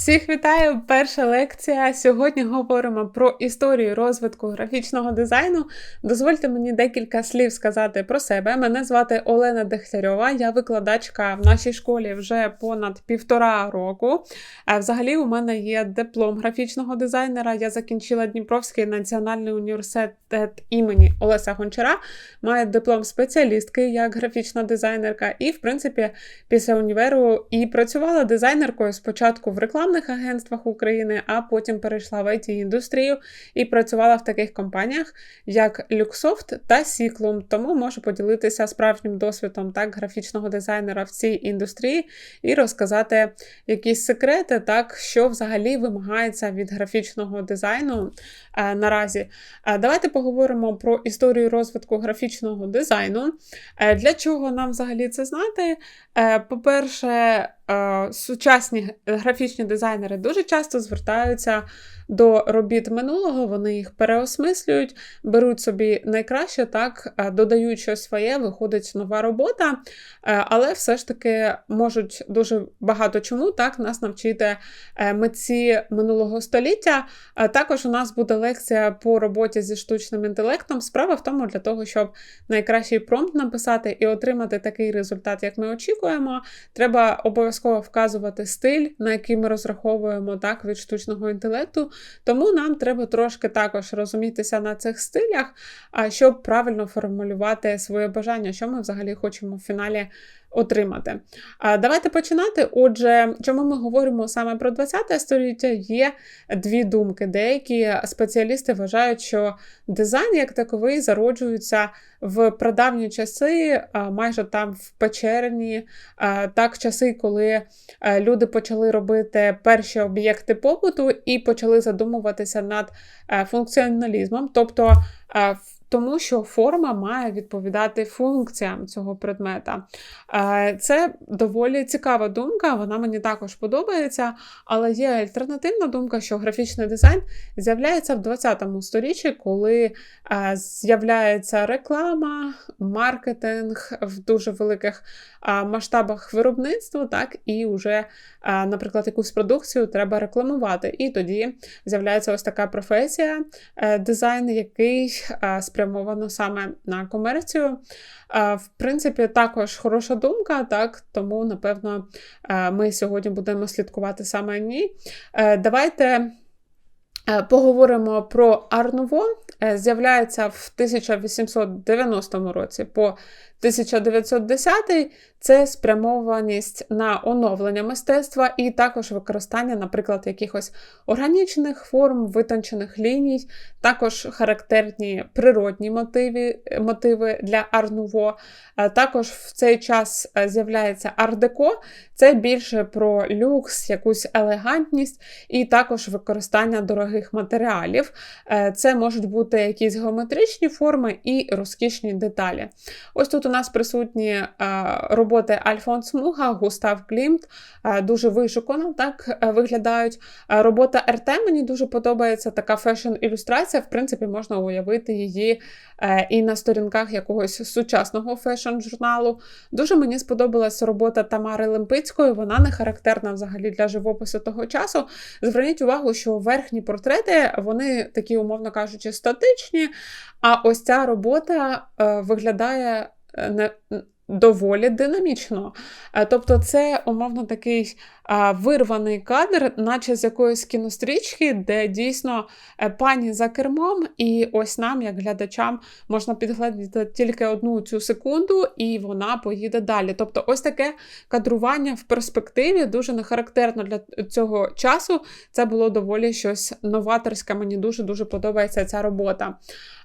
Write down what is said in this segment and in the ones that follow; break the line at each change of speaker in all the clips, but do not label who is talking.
Всіх вітаю! Перша лекція. Сьогодні говоримо про історію розвитку графічного дизайну. Дозвольте мені декілька слів сказати про себе. Мене звати Олена Дегтярьова, я викладачка в нашій школі вже понад півтора року. Взагалі, у мене є диплом графічного дизайнера. Я закінчила Дніпровський національний університет імені Олеса Гончара. Маю диплом спеціалістки як графічна дизайнерка, і, в принципі, після універу і працювала дизайнеркою спочатку в рекламі рекламних агентствах України, а потім перейшла в it індустрію і працювала в таких компаніях, як Luxoft та Ciclum. Тому можу поділитися справжнім досвідом так графічного дизайнера в цій індустрії і розказати якісь секрети, так що взагалі вимагається від графічного дизайну е, наразі. Е, давайте поговоримо про історію розвитку графічного дизайну. Е, для чого нам взагалі це знати? По-перше, сучасні графічні дизайнери дуже часто звертаються до робіт минулого, вони їх переосмислюють, беруть собі найкраще, так, е, додають щось своє, виходить нова робота, е, але все ж таки можуть дуже багато чому так нас навчити е, митці минулого століття. Також у нас буде лекція по роботі зі штучним інтелектом. Справа в тому, для того, щоб найкращий промпт написати і отримати такий результат, як ми очікуємо, треба обов'язково вказувати стиль, на який ми розраховуємо так від штучного інтелекту. Тому нам треба трошки також розумітися на цих стилях, щоб правильно формулювати своє бажання, що ми взагалі хочемо в фіналі отримати. Давайте починати. Отже, чому ми говоримо саме про 20 століття? Є дві думки. Деякі спеціалісти вважають, що дизайн як таковий зароджується в прадавні часи, майже там в печерні, так часи, коли люди почали робити перші об'єкти побуту і почали задумуватися над функціоналізмом. тобто тому що форма має відповідати функціям цього предмета. Е, це доволі цікава думка, вона мені також подобається, але є альтернативна думка, що графічний дизайн з'являється в 20-му сторіччі, коли е, з'являється реклама, маркетинг в дуже великих масштабах виробництва, так, і вже, наприклад, якусь продукцію треба рекламувати. І тоді з'являється ось така професія, е, дизайн, який спрямовує спрямовано саме на комерцію. В принципі, також хороша думка, так, тому, напевно, ми сьогодні будемо слідкувати саме ній. Е, давайте. Е, поговоримо про Арнуво. Е, з'являється в 1890 році по 1910 це спрямованість на оновлення мистецтва і також використання, наприклад, якихось органічних форм, витончених ліній, також характерні природні мотиви мотиви для арнуво. Також в цей час е, з'являється ардеко, це більше про люкс, якусь елегантність, і також використання дорогих матеріалів. Е, це можуть бути якісь геометричні форми і розкішні деталі. Ось тут нас присутні роботи роботи Альфонс Муга, Густав Клімт е, дуже вишукано так е, виглядають. Е, робота РТ мені дуже подобається така фешн-ілюстрація. В принципі, можна уявити її і на сторінках якогось сучасного фешн-журналу. Дуже мені сподобалася робота Тамари Лемпицької, вона не характерна взагалі для живопису того часу. Зверніть увагу, що верхні портрети, вони такі, умовно кажучи, статичні. А ось ця робота виглядає And that. Доволі динамічно. Е, тобто, це умовно такий вирваний кадр, наче з якоїсь кінострічки, де дійсно е, пані за кермом, і ось нам, як глядачам, можна підглядати тільки одну цю секунду, і вона поїде далі. Тобто, ось таке кадрування в перспективі дуже не характерно для цього часу. Це було доволі щось новаторське. Мені дуже-дуже подобається ця робота.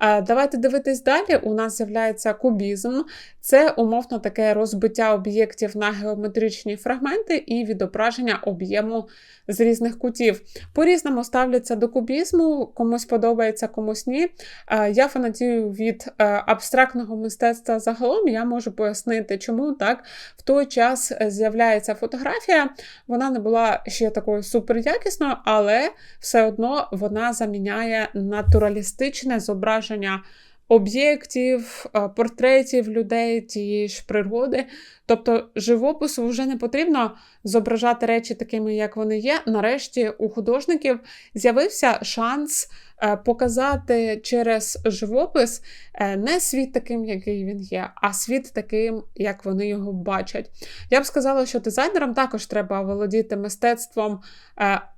Е, давайте дивитись далі. У нас з'являється кубізм. Це умовно таке розбиття об'єктів на геометричні фрагменти і відображення об'єму з різних кутів. По-різному ставляться до кубізму, комусь подобається, комусь ні. Е, я фанатію від е, абстрактного мистецтва загалом, я можу пояснити, чому так в той час з'являється фотографія. Вона не була ще такою суперякісною, але все одно вона заміняє натуралістичне зображення об'єктів, е, портретів людей, тієї ж природи. Тобто живопису вже не потрібно зображати речі такими, як вони є. Нарешті у художників з'явився шанс е, показати через живопис е, не світ таким, який він є, а світ таким, як вони його бачать. Я б сказала, що дизайнерам також треба володіти мистецтвом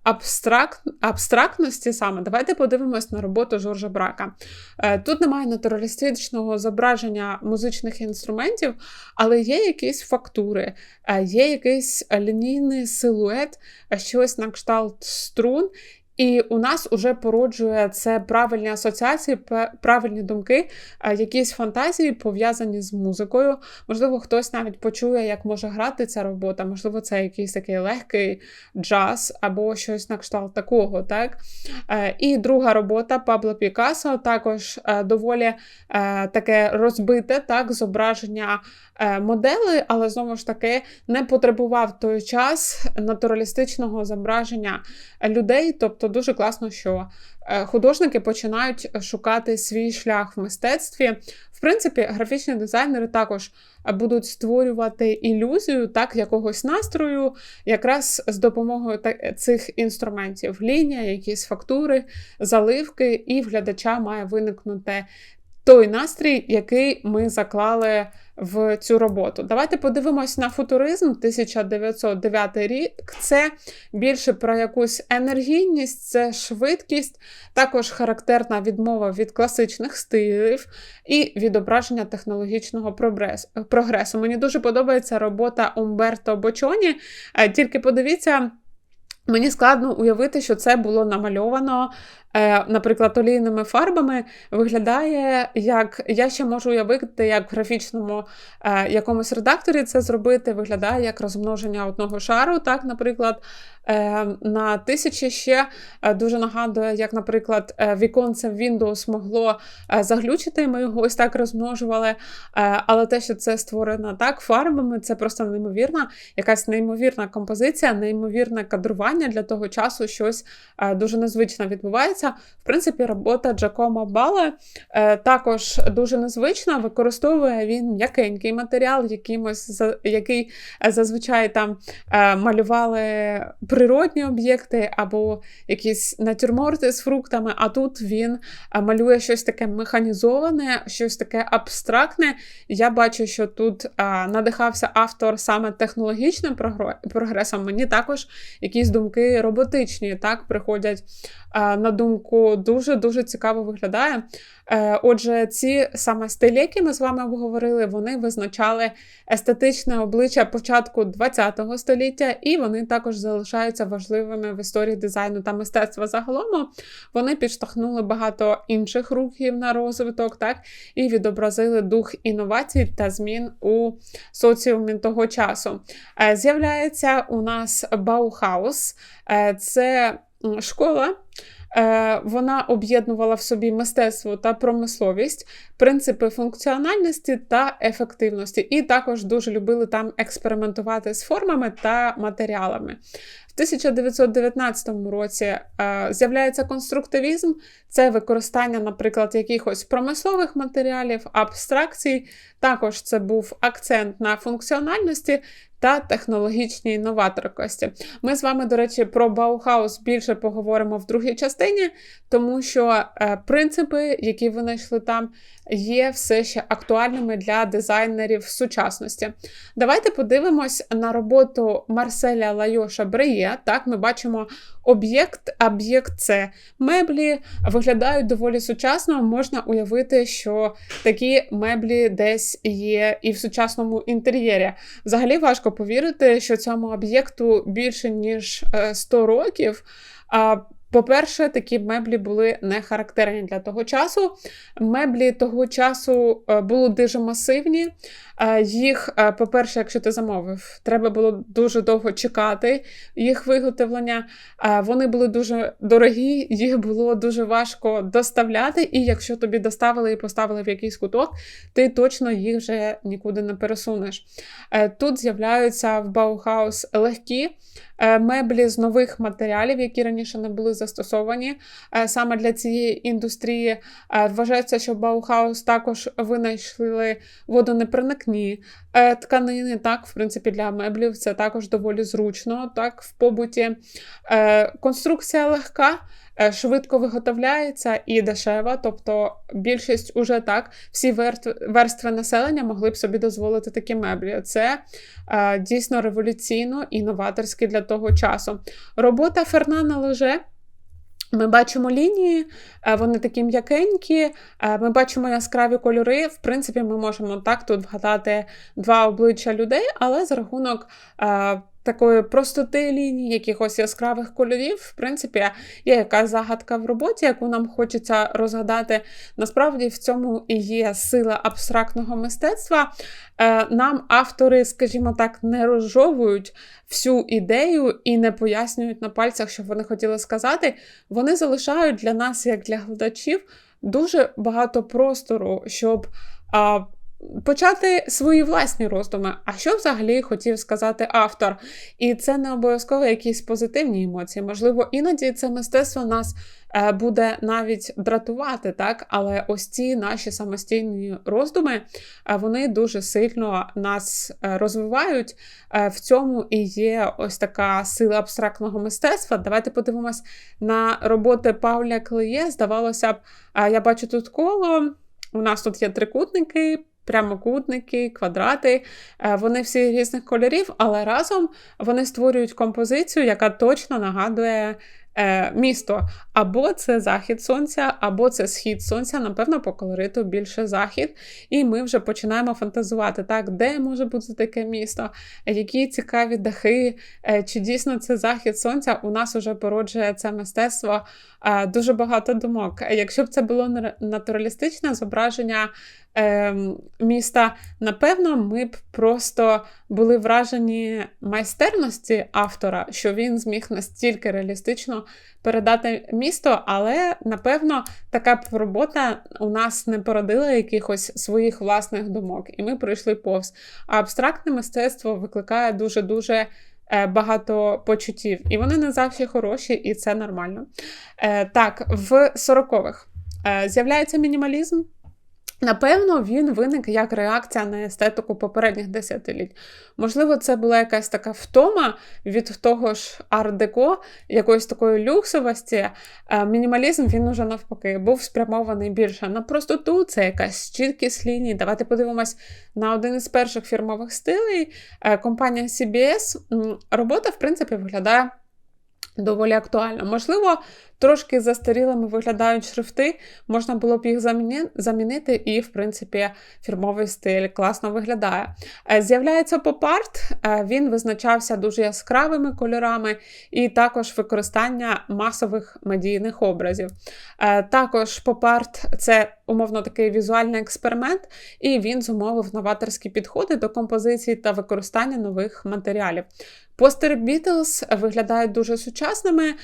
абстракт, абстрактності саме. Давайте подивимось на роботу Жоржа Брака. Тут немає натуралістичного зображення музичних інструментів, але є якісь фактури, є якийсь лінійний силует, щось на кшталт струн. І у нас вже породжує це правильні асоціації, правильні думки, якісь фантазії пов'язані з музикою. Можливо, хтось навіть почує, як може грати ця робота, можливо, це якийсь такий легкий джаз або щось на кшталт такого. так? Е, і друга робота Пабло Пікассо також е, доволі е, таке розбите так, зображення модели, але знову ж таки не потребував той час натуралістичного зображення людей. тобто Тобто дуже класно, що е, художники починають шукати свій шлях в мистецтві. В принципі, графічні дизайнери також будуть створювати ілюзію так, якогось настрою, якраз з допомогою цих інструментів. Лінія, якісь фактури, заливки, і в глядача має виникнути той настрій, який ми заклали в цю роботу. Давайте подивимось на футуризм 1909 рік. Це більше про якусь енергійність, це швидкість, також характерна відмова від класичних стилів і відображення технологічного прогресу. Мені дуже подобається робота Умберто Бочоні. Е, тільки подивіться. Мені складно уявити, що це було намальовано наприклад, олійними фарбами виглядає, як я ще можу уявити, як в графічному е, якомусь редакторі це зробити, виглядає як розмноження одного шару. Так, наприклад, е, на тисячі ще дуже нагадує, як, наприклад, віконце Windows могло заглючити, ми його ось так розмножували. Але те, що це створено так, фарбами, це просто неймовірна, якась неймовірна композиція, неймовірне кадрування для того часу, щось дуже незвичне відбувається відбувається. В принципі, робота Джакомо Бале е, також дуже незвична. Використовує він м'якенький матеріал, якимось, який е, зазвичай там е, малювали природні об'єкти або якісь натюрморти з фруктами. А тут він малює щось таке механізоване, щось таке абстрактне. Я бачу, що тут надихався автор саме технологічним прогресом. Мені також якісь думки роботичні так приходять на думку, дуже-дуже цікаво виглядає. Е, отже, ці саме стилі, які ми з вами обговорили, вони визначали естетичне обличчя початку ХХ століття, і вони також залишаються важливими в історії дизайну та мистецтва загалом. Вони підштовхнули багато інших рухів на розвиток, так, і відобразили дух інновацій та змін у соціумі того часу. Е, з'являється у нас Баухаус, е, це школа. Е, вона об'єднувала в собі мистецтво та промисловість, принципи функціональності та ефективності, і також дуже любили там експериментувати з формами та матеріалами. В 1919 році е, з'являється конструктивізм, це використання, наприклад, якихось промислових матеріалів, абстракцій. Також це був акцент на функціональності та технологічній новаторкості. Ми з вами, до речі, про Баухаус більше поговоримо в другій частині, тому що е, принципи, які винайшли там, є все ще актуальними для дизайнерів сучасності. Давайте подивимось на роботу Марселя Лайоша Бреє. Так, ми бачимо об'єкт, об'єкт це меблі, виглядають доволі сучасно. Можна уявити, що такі меблі десь є і в сучасному інтер'єрі. Взагалі важко повірити, що цьому об'єкту більше ніж 100 е, років. По-перше, такі меблі були не характерні для того часу. Меблі того часу е, були дуже масивні. Е, їх, е, по-перше, якщо ти замовив, треба було дуже довго чекати їх виготовлення. Вони були дуже дорогі, їх було дуже важко доставляти. І якщо тобі доставили і поставили в якийсь куток, ти точно їх вже нікуди не пересунеш. Тут з'являються в Баухаус легкі меблі з нових матеріалів, які раніше не були застосовані е, саме для цієї індустрії. Е, вважається, що Баухаус також винайшли водонепроникні тканини. Так, в принципі, для меблів це також доволі зручно, так, в побуті. Конструкція легка. Е, швидко виготовляється і дешева, тобто більшість уже так, всі верстви населення могли б собі дозволити такі меблі. Це е, дійсно революційно і новаторське для того часу. Робота Фернана Леже. Ми бачимо лінії, вони такі м'якенькі, ми бачимо яскраві кольори. В принципі, ми можемо так тут вгадати два обличчя людей, але за рахунок такої простоти лінії, якихось яскравих кольорів, в принципі, є якась загадка в роботі, яку нам хочеться розгадати. Насправді в цьому і є сила абстрактного мистецтва. Е, нам автори, скажімо так, не розжовують всю ідею і не пояснюють на пальцях, що вони хотіли сказати. Вони залишають для нас, як для глядачів, дуже багато простору, щоб почати свої власні роздуми. А що взагалі хотів сказати автор? І це не обов'язково якісь позитивні емоції. Можливо, іноді це мистецтво нас е, буде навіть дратувати, так? Але ось ці наші самостійні роздуми, е, вони дуже сильно нас е, розвивають. В цьому і є ось така сила абстрактного мистецтва. Давайте подивимось на роботи Пауля Клеє. Здавалося б, я бачу тут коло. У нас тут є трикутники, прямокутники, квадрати. Е, вони всі різних кольорів, але разом вони створюють композицію, яка точно нагадує е, місто. Або це захід сонця, або це схід сонця, напевно, по колориту більше захід. І ми вже починаємо фантазувати, так, де може бути таке місто, які цікаві дахи, е, чи дійсно це захід сонця, у нас вже породжує це мистецтво дуже багато думок. Якщо б це було натуралістичне зображення е, міста, напевно, ми б просто були вражені майстерності автора, що він зміг настільки реалістично передати місто, але напевно така б робота у нас не породила якихось своїх власних думок, і ми пройшли повз. А абстрактне мистецтво викликає дуже-дуже. Е, багато почуттів, і вони не завжди хороші, і це нормально. Е, так, в 40-х е, з'являється мінімалізм. Напевно, він виник як реакція на естетику попередніх десятиліть. Можливо, це була якась така втома від того ж арт-деко, якоїсь такої люксовості. Е, мінімалізм він уже навпаки був спрямований більше на простоту, це якась чіткість ліній. Давайте подивимось на один із перших фірмових стилей. Е, компанія CBS. Робота, в принципі, виглядає доволі актуально. Можливо, трошки застарілими виглядають шрифти, можна було б їх замінити, і, в принципі, фірмовий стиль класно виглядає. Е, з'являється поп-арт, е, він визначався дуже яскравими кольорами, і також використання масових медійних образів. Е, також поп-арт – це умовно такий візуальний експеримент, і він зумовив новаторські підходи до композиції та використання нових матеріалів. Постери Beatles виглядають дуже сучасними.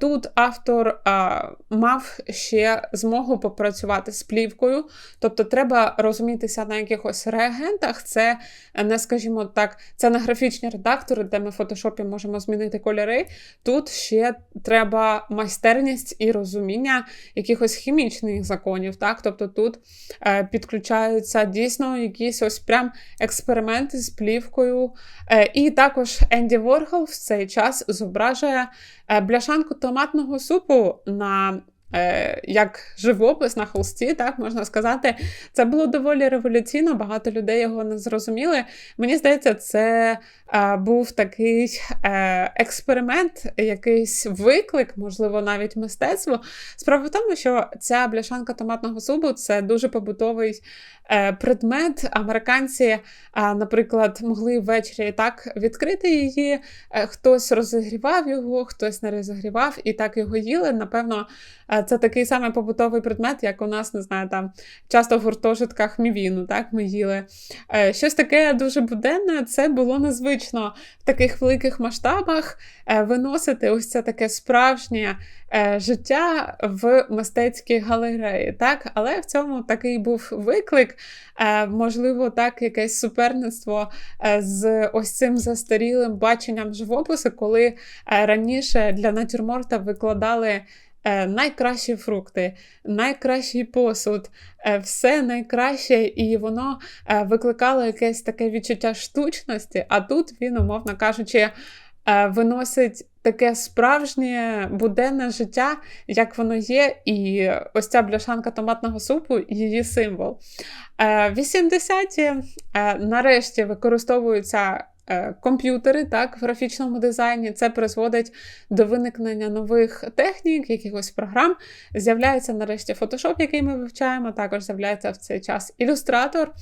Тут автор а, мав ще змогу попрацювати з плівкою, тобто треба розумітися на якихось реагентах. Це не, скажімо так, це не графічні редактори, де ми в фотошопі можемо змінити кольори. Тут ще треба майстерність і розуміння якихось хімічних законів. так? Тобто тут е, підключаються дійсно якісь ось прям експерименти з плівкою. Е, і також Енді Воргол в цей час зображує е, бляшанку томатного супу на Е, як живопис на холсті, так можна сказати, це було доволі революційно, багато людей його не зрозуміли. Мені здається, це е, був такий е, експеримент, якийсь виклик, можливо, навіть мистецтво. Справа в тому, що ця бляшанка томатного супу це дуже побутовий предмет. Американці, е, наприклад, могли ввечері так відкрити її, е, хтось розігрівав його, хтось не розігрівав і так його їли. Напевно, Це такий самий побутовий предмет, як у нас, не знаю, там часто в гуртожитках мівіну, так, ми їли. Щось таке дуже буденне, це було незвично в таких великих масштабах виносити ось це таке справжнє життя в мистецькій галереї. так, Але в цьому такий був виклик, можливо, так, якесь суперництво з ось цим застарілим баченням живопису, коли раніше для натюрморта викладали. Е, найкращі фрукти, найкращий посуд, е, все найкраще, і воно е, викликало якесь таке відчуття штучності, а тут він, умовно кажучи, виносить таке справжнє буденне життя, як воно є, і ось ця бляшанка томатного супу її символ. 80-ті нарешті використовуються Е, комп'ютери так, в графічному дизайні. Це призводить до виникнення нових технік, якихось програм. З'являється нарешті Photoshop, який ми вивчаємо, також з'являється в цей час ілюстратор,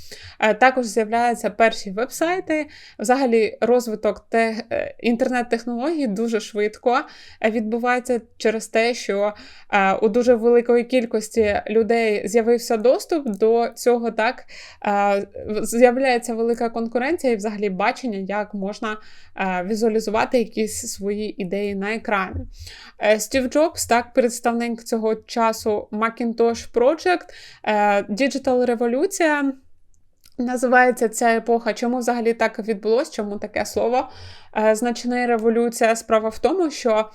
е, також з'являються перші вебсайти. Взагалі, розвиток те... Е, інтернет-технологій дуже швидко відбувається через те, що у дуже великої кількості людей з'явився доступ до цього, так з'являється велика конкуренція і взагалі бачення як можна е, візуалізувати якісь свої ідеї на екрані. Е, Стів Джобс, так, представник цього часу Macintosh Project, е, Digital Революція. Називається ця епоха. Чому взагалі так відбулося? Чому таке слово? Значна революція. Справа в тому, що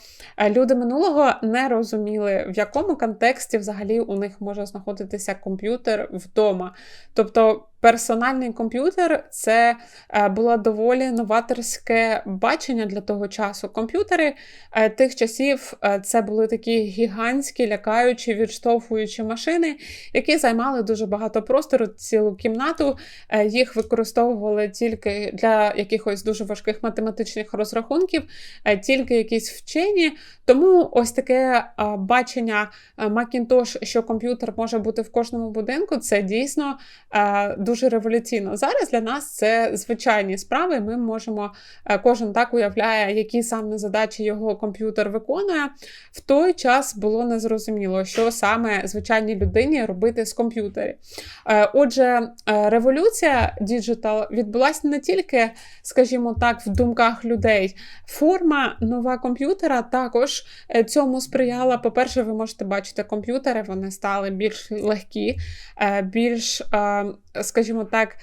люди минулого не розуміли, в якому контексті взагалі у них може знаходитися комп'ютер вдома. Тобто персональний комп'ютер це е, було доволі новаторське бачення для того часу. Комп'ютери е, тих часів е, це були такі гігантські, лякаючі, відштовхуючі машини, які займали дуже багато простору, цілу кімнату. Їх використовували тільки для якихось дуже важких математичних розрахунків, тільки якісь вчені. Тому ось таке бачення Macintosh, що комп'ютер може бути в кожному будинку, це дійсно дуже революційно. Зараз для нас це звичайні справи. Ми можемо, е, кожен так уявляє, які саме задачі його комп'ютер виконує. В той час було незрозуміло, що саме звичайній людині робити з комп'ютерів. Е, отже, е, революція діджитал відбулася не тільки, скажімо так, в думках людей. Форма нова комп'ютера також цьому сприяла. По-перше, ви можете бачити комп'ютери, вони стали більш легкі, більш скажімо так.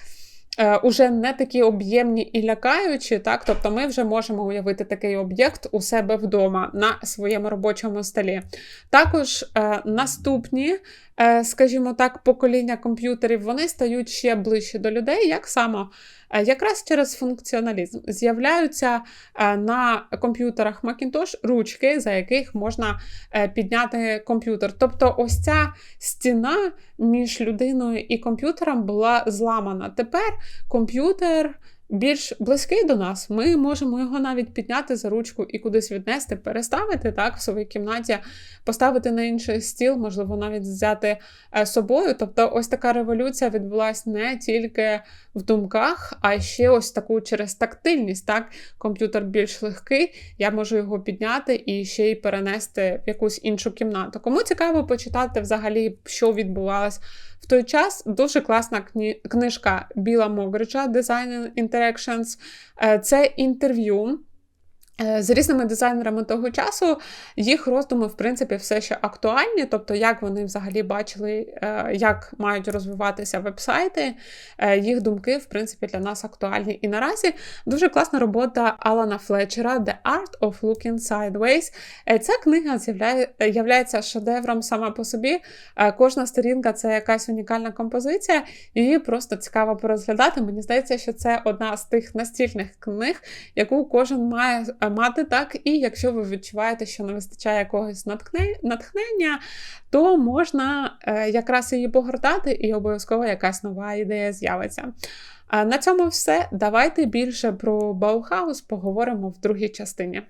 Е, уже не такі об'ємні і лякаючі, так тобто ми вже можемо уявити такий об'єкт у себе вдома на своєму робочому столі. Також е, наступні Е, скажімо так, покоління комп'ютерів, вони стають ще ближче до людей, як само е, якраз через функціоналізм. З'являються е, на комп'ютерах Macintosh ручки, за яких можна підняти комп'ютер. Тобто, ось ця стіна між людиною і комп'ютером була зламана. Тепер комп'ютер більш близький до нас, ми можемо його навіть підняти за ручку і кудись віднести, переставити так в своїй кімнаті, поставити на інший стіл, можливо, навіть взяти е, собою. Тобто, ось така революція відбулася не тільки в думках, а ще ось таку через тактильність. Так, комп'ютер більш легкий, я можу його підняти і ще й перенести в якусь іншу кімнату. Кому цікаво почитати взагалі, що відбувалось в той час дуже класна книжка Біла Могрича Design Interactions. Е, це інтерв'ю. Е, з різними дизайнерами того часу їх роздуми, в принципі, все ще актуальні, тобто, як вони взагалі бачили, е, як мають розвиватися вебсайти, е, їх думки, в принципі, для нас актуальні. І наразі дуже класна робота Алана Флетчера The Art of Looking Sideways. Ця книга з'являється шедевром сама по собі. Кожна сторінка це якась унікальна композиція, її просто цікаво порозглядати. Мені здається, що це одна з тих настільних книг, яку кожен має мати так, і якщо ви відчуваєте, що не вистачає якогось натхнення, то можна е, якраз її погортати, і обов'язково якась нова ідея з'явиться. На цьому все. Давайте більше про Баухаус поговоримо в другій частині.